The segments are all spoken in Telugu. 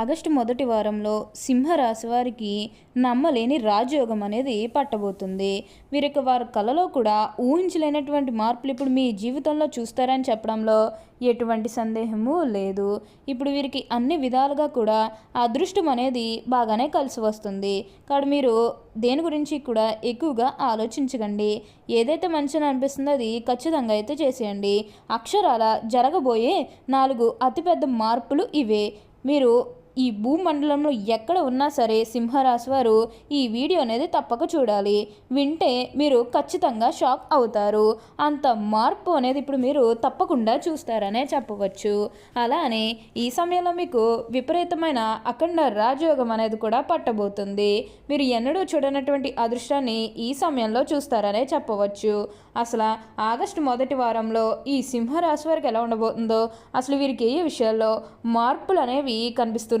ఆగస్టు మొదటి వారంలో సింహరాశి వారికి నమ్మలేని రాజయోగం అనేది పట్టబోతుంది. వీరికి వారి కళలో కూడా ఊహించలేనటువంటి మార్పులు ఇప్పుడు మీ జీవితంలో చూస్తారని చెప్పడంలో ఎటువంటి సందేహము లేదు. ఇప్పుడు వీరికి అన్ని విధాలుగా కూడా అదృష్టం అనేది బాగానే కలిసి వస్తుంది. కాబట్టి మీరు దేని గురించి కూడా ఎక్కువగా ఆలోచించకండి. ఏదైతే మంచిని అనిపిస్తుందో అది ఖచ్చితంగా అయితే చేసేయండి. అక్షరాల జరగబోయే నాలుగు అతిపెద్ద మార్పులు ఇవే. మీరు ఈ భూమండలంలో ఎక్కడ ఉన్నా సరే సింహరాశి వారు ఈ వీడియో అనేది తప్పక చూడాలి. వింటే మీరు ఖచ్చితంగా షాక్ అవుతారు. అంత మార్పు అనేది ఇప్పుడు మీరు తప్పకుండా చూస్తారనే చెప్పవచ్చు. అలానే ఈ సమయంలో మీకు విపరీతమైన అఖండ రాజయోగం అనేది కూడా పట్టబోతుంది. మీరు ఎన్నడూ చూడనటువంటి అదృష్టాన్ని ఈ సమయంలో చూస్తారనే చెప్పవచ్చు. అసలు ఆగస్టు మొదటి వారంలో ఈ సింహరాశి వారికి ఎలా ఉండబోతుందో అసలు వీరికి ఏ విషయాల్లో మార్పులు అనేవి కనిపిస్తున్నాయి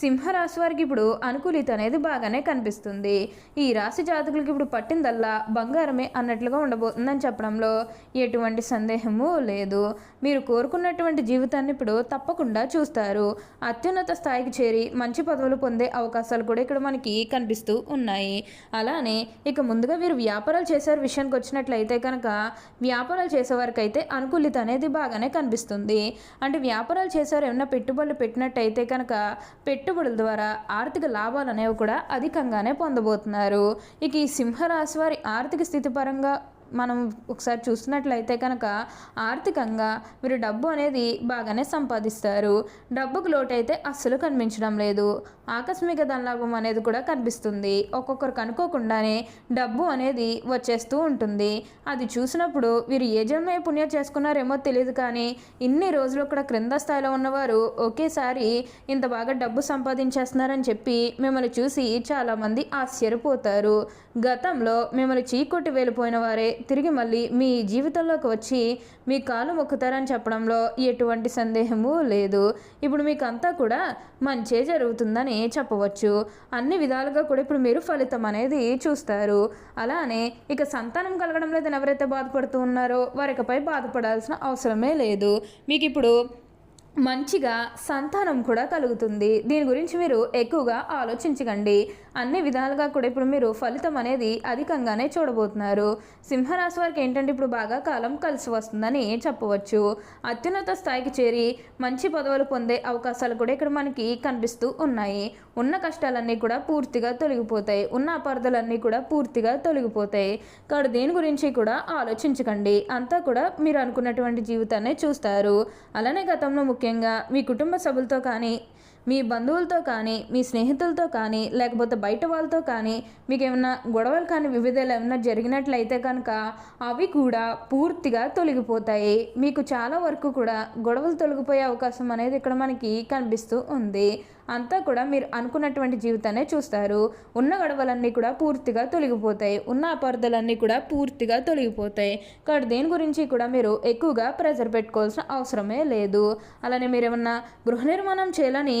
సింహరాశి వారికి ఇప్పుడు అనుకూలిత అనేది బాగానే కనిపిస్తుంది. ఈ రాశి జాతకులకి ఇప్పుడు పట్టిందల్లా బంగారమే అన్నట్లుగా ఉండబోతుందని చెప్పడంలో ఎటువంటి సందేహము లేదు. మీరు కోరుకున్నటువంటి జీవితాన్ని ఇప్పుడు తప్పకుండా చూస్తారు. అత్యున్నత స్థాయికి చేరి మంచి పదవులు పొందే అవకాశాలు కూడా ఇక్కడ మనకి కనిపిస్తూ ఉన్నాయి. అలానే ఇక ముందుగా వీరు వ్యాపారాలు చేసే విషయానికి వచ్చినట్లయితే కనుక వ్యాపారాలు చేసేవారికి అయితే అనుకూలిత అనేది బాగానే కనిపిస్తుంది. అంటే వ్యాపారాలు చేసేవారు ఏమైనా పెట్టుబడులు పెట్టినట్టయితే కనుక పెట్టుబడుల ద్వారా ఆర్థిక లాభాలు అనేవి కూడా అధికంగానే పొందబోతున్నారు. ఇక ఈ సింహరాశి వారి ఆర్థిక స్థితి పరంగా మనం ఒకసారి చూసినట్లయితే కనుక ఆర్థికంగా మీరు డబ్బు అనేది బాగానే సంపాదిస్తారు. డబ్బుకు లోటైతే అస్సలు కనిపించడం లేదు. ఆకస్మిక ధనలాభం అనేది కూడా కనిపిస్తుంది. ఒక్కొక్కరికి అనుకోకుండానే డబ్బు అనేది వచ్చేస్తూ ఉంటుంది. అది చూసినప్పుడు వీరు ఏ జన్మే పుణ్యం చేసుకున్నారేమో తెలియదు కానీ ఇన్ని రోజులు కూడా క్రింద స్థాయిలో ఉన్నవారు ఒకేసారి ఇంత బాగా డబ్బు సంపాదించేస్తున్నారని చెప్పి మిమ్మల్ని చూసి చాలామంది ఆశ్చర్యపోతారు. గతంలో మిమ్మల్ని చీకొట్టి వెళ్ళిపోయిన వారే తిరిగి మళ్ళీ మీ జీవితంలోకి వచ్చి మీ కాలు మొక్కుతారని చెప్పడంలో ఎటువంటి సందేహము లేదు. ఇప్పుడు మీకు అంతా కూడా మంచే జరుగుతుందని చెప్పవచ్చు? అన్ని విధాలుగా కూడా ఇప్పుడు మీరు ఫలితం అనేది చూస్తారు. అలానే ఇక సంతానం కలగడం లేదని ఎవరైతే బాధపడుతూ ఉన్నారో వారికపై బాధపడాల్సిన అవసరమే లేదు. మీకు ఇప్పుడు మంచిగా సంతానం కూడా కలుగుతుంది. దీని గురించి మీరు ఎక్కువగా ఆలోచించకండి. అన్ని విధాలుగా కూడా ఇప్పుడు మీరు ఫలితం అనేది అధికంగానే చూడబోతున్నారు. సింహరాశి వారికి ఏంటంటే ఇప్పుడు బాగా కాలం కలిసి వస్తుందని చెప్పవచ్చు. అత్యున్నత స్థాయికి చేరి మంచి పదవులు పొందే అవకాశాలు కూడా ఇక్కడ మనకి కనిపిస్తూ ఉన్నాయి. ఉన్న కష్టాలన్నీ కూడా పూర్తిగా తొలగిపోతాయి. ఉన్న అపార్థలన్నీ కూడా పూర్తిగా తొలగిపోతాయి. కాబట్టి దీని గురించి కూడా ఆలోచించకండి. అంతా కూడా మీరు అనుకున్నటువంటి జీవితాన్ని చూస్తారు. అలానే గతంలో ముఖ్యంగా మీ కుటుంబ సభ్యులతో కానీ మీ బంధువులతో కానీ మీ స్నేహితులతో కానీ లేకపోతే బయట వాళ్ళతో కానీ మీకు ఏమైనా గొడవలు కానీ వివిధాలు ఏమైనా జరిగినట్లయితే కనుక అవి కూడా పూర్తిగా తొలగిపోతాయి. మీకు చాలా వరకు కూడా గొడవలు తొలగిపోయే అవకాశం అనేది ఇక్కడ మనకి కనిపిస్తూ ఉంది. అంతా కూడా మీరు అనుకున్నటువంటి జీవితాన్ని చూస్తారు. ఉన్న గొడవలన్నీ కూడా పూర్తిగా తొలగిపోతాయి. ఉన్న అపార్థలన్నీ కూడా పూర్తిగా తొలగిపోతాయి. కాబట్టి దేని గురించి కూడా మీరు ఎక్కువగా ప్రెజర్ పెట్టుకోవాల్సిన అవసరమే లేదు. అలానే మీరు ఏమన్నా గృహ నిర్మాణం చేయాలని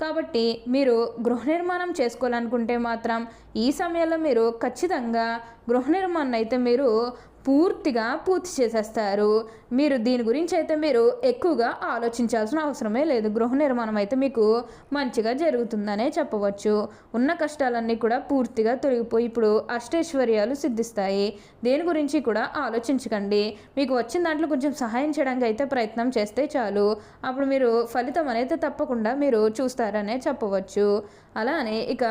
కాబట్టి మీరు గృహ నిర్మాణం చేసుకోవాలనుకుంటే మాత్రం ఈ సమయంలో మీరు ఖచ్చితంగా గృహ నిర్మాణం అయితే మీరు పూర్తిగా పూర్తి చేసేస్తారు. మీరు దీని గురించి అయితే మీరు ఎక్కువగా ఆలోచించాల్సిన అవసరమే లేదు. గృహ నిర్మాణం అయితే మీకు మంచిగా జరుగుతుందనే చెప్పవచ్చు. ఉన్న కష్టాలన్నీ కూడా పూర్తిగా తొలగిపోయి ఇప్పుడు అష్టైశ్వర్యాలు సిద్ధిస్తాయి. దేని గురించి కూడా ఆలోచించకండి. మీకు వచ్చిన దాంట్లో కొంచెం సహాయం చేయడానికి అయితే ప్రయత్నం చేస్తే చాలు. అప్పుడు మీరు ఫలితం అనేది తప్పకుండా మీరు చూస్తారనే చెప్పవచ్చు. అలానే ఇక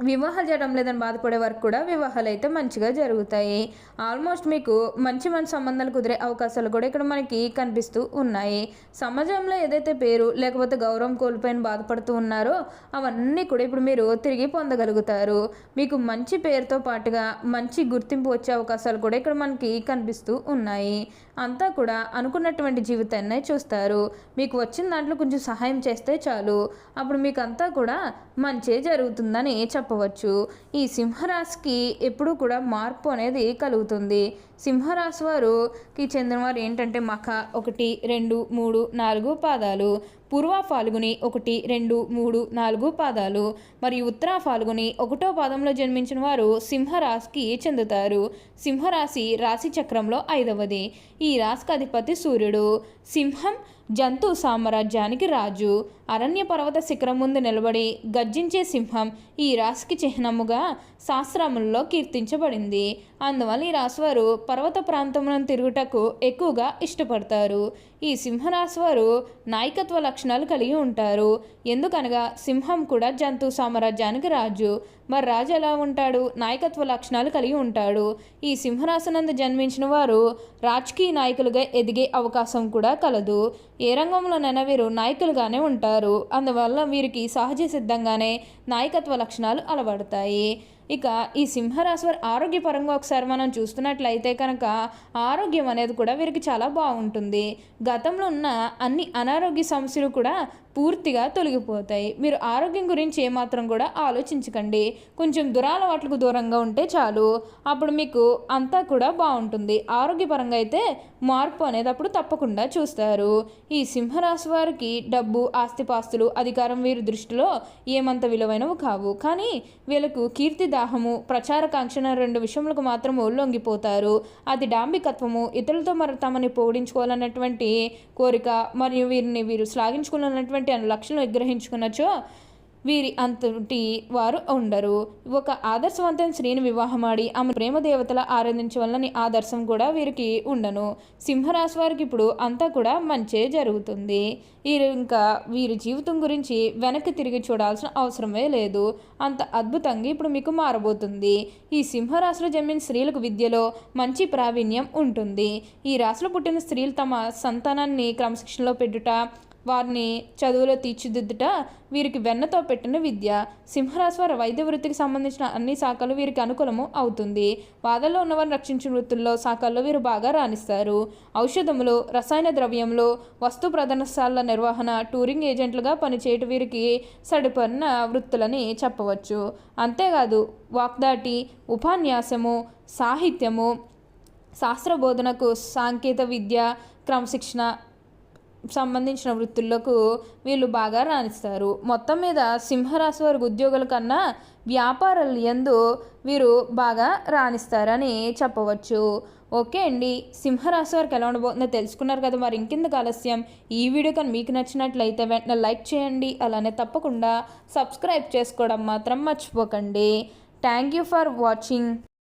వివాహాలు చేయడం లేదని బాధపడే వరకు కూడా వివాహాలు అయితే మంచిగా జరుగుతాయి. ఆల్మోస్ట్ మీకు మంచి మంచి సంబంధాలు కుదిరే అవకాశాలు కూడా ఇక్కడ మనకి కనిపిస్తూ ఉన్నాయి. సమాజంలో ఏదైతే పేరు లేకపోతే గౌరవం కోల్పోయిన బాధపడుతూ ఉన్నారో అవన్నీ కూడా ఇప్పుడు మీరు తిరిగి పొందగలుగుతారు. మీకు మంచి పేరుతో పాటుగా మంచి గుర్తింపు వచ్చే అవకాశాలు కూడా ఇక్కడ మనకి కనిపిస్తూ ఉన్నాయి. అంతా కూడా అనుకున్నటువంటి జీవితాన్నే చూస్తారు. మీకు వచ్చిన దాంట్లో కొంచెం సహాయం చేస్తే చాలు. అప్పుడు మీకు అంతా కూడా మంచి జరుగుతుందని చెప్పవచ్చు. ఈ సింహరాశికి ఎప్పుడూ కూడా మార్పు అనేది కలుగుతుంది. సింహరాశి వారుకి చెందినవారు ఏంటంటే మఖ ఒకటి రెండు మూడు నాలుగు పాదాలు. పూర్వ ఫాల్గుని ఒకటి రెండు మూడు నాలుగు పాదాలు మరియు ఉత్తర ఫాల్గుని ఒకటో పాదంలో జన్మించిన వారు సింహరాశికి చెందుతారు. సింహరాశి రాశి చక్రంలో ఐదవది. ఈ రాశికి అధిపతి సూర్యుడు. సింహం జంతు సామ్రాజ్యానికి రాజు. అరణ్య పర్వత శిఖరం ముందు నిలబడి గర్జించే సింహం ఈ రాశికి చిహ్నముగా శాస్త్రములలో కీర్తించబడింది. అందువల్ల ఈ రాశివారు పర్వత ప్రాంతంలో తిరుగుటకు ఎక్కువగా ఇష్టపడతారు. ఈ సింహరాశివారు నాయకత్వ లక్షణాలు కలిగి ఉంటారు. ఎందుకనగా సింహం కూడా జంతు సామ్రాజ్యానికి రాజు. మరి రాజు ఎలా ఉంటాడు? నాయకత్వ లక్షణాలు కలిగి ఉంటాడు. ఈ సింహరాశనందు జన్మించిన వారు రాజకీయ నాయకులుగా ఎదిగే అవకాశం కూడా కలదు. ఏ రంగంలోనైనా వీరు నాయకులుగానే ఉంటారు. అందువల్ల వీరికి సహజ సిద్ధంగానే నాయకత్వ లక్షణాలు అలవడతాయి. ఇక ఈ సింహరాశి వారి ఆరోగ్యపరంగా ఒకసారి మనం చూస్తున్నట్లయితే కనుక ఆరోగ్యం అనేది కూడా వీరికి చాలా బాగుంటుంది. గతంలో ఉన్న అన్ని అనారోగ్య సమస్యలు కూడా పూర్తిగా తొలగిపోతాయి. మీరు ఆరోగ్యం గురించి ఏమాత్రం కూడా ఆలోచించకండి. కొంచెం దురాలవాట్లకు దూరంగా ఉంటే చాలు. అప్పుడు మీకు అంతా కూడా బాగుంటుంది. ఆరోగ్యపరంగా అయితే మార్పు అనేది అప్పుడు తప్పకుండా చూస్తారు. ఈ సింహరాశి వారికి డబ్బు ఆస్తిపాస్తులు అధికారం వీరి దృష్టిలో ఏమంత విలువైనవి కావు. కానీ వీళ్ళకు కీర్తిదా ఉత్సాహము ప్రచారకాంక్షణ రెండు విషయములకు మాత్రం ఒళ్ళొంగిపోతారు. అది డాంబికత్వము ఇతరులతో మరి తమని పోడించుకోవాలన్నటువంటి కోరిక మరియు వీరిని వీరు శ్లాఘించుకోవాలన్నటువంటి అను లక్షణం విగ్రహించుకున్నచో వీరి అంతటి వారు ఉండరు. ఒక ఆదర్శవంతమైన స్త్రీని వివాహమాడి ఆమె ప్రేమ దేవతల ఆరాధించవలని ఆదర్శం కూడా వీరికి ఉండను. సింహరాశి వారికి ఇప్పుడు అంతా కూడా మంచే జరుగుతుంది. వీరు ఇంకా వీరి జీవితం గురించి వెనక్కి తిరిగి చూడాల్సిన అవసరమే లేదు. అంత అద్భుతంగా ఇప్పుడు మీకు మారబోతుంది. ఈ సింహరాశిలో జన్మిన స్త్రీలకు విద్యలో మంచి ప్రావీణ్యం ఉంటుంది. ఈ రాశిలో పుట్టిన స్త్రీలు తమ సంతానాన్ని క్రమశిక్షణలో పెట్టుట వారిని చదువులో తీర్చిదిద్దుట వీరికి వెన్నతో పెట్టిన విద్య. సింహరాశి వైద్య వృత్తికి సంబంధించిన అన్ని శాఖలు వీరికి అనుకూలము అవుతుంది. బాధల్లో ఉన్నవారిని రక్షించిన వృత్తుల్లో శాఖల్లో వీరు బాగా రాణిస్తారు. ఔషధములు రసాయన ద్రవ్యములు వస్తు ప్రదర్శనల నిర్వహణ టూరింగ్ ఏజెంట్లుగా పనిచేయటం వీరికి సడిపడిన వృత్తులని చెప్పవచ్చు. అంతేకాదు వాగ్దాటి ఉపన్యాసము సాహిత్యము శాస్త్రబోధనకు సాంకేత విద్య క్రమశిక్షణ సంబంధించిన వృత్తులకు వీళ్ళు బాగా రాణిస్తారు. మొత్తం మీద సింహరాశి వారి ఉద్యోగుల కన్నా వ్యాపారాలు ఎందు వీరు బాగా రాణిస్తారని చెప్పవచ్చు. ఓకే అండి. సింహరాశి వారికి ఎలా ఉండబోతుందో తెలుసుకున్నారు కదా. మరి ఇంకెందుకు ఆలస్యం? ఈ వీడియో కానీ మీకు నచ్చినట్లయితే వెంటనే లైక్ చేయండి. అలానే తప్పకుండా సబ్స్క్రైబ్ చేసుకోవడం మాత్రం మర్చిపోకండి. Thank you for watching.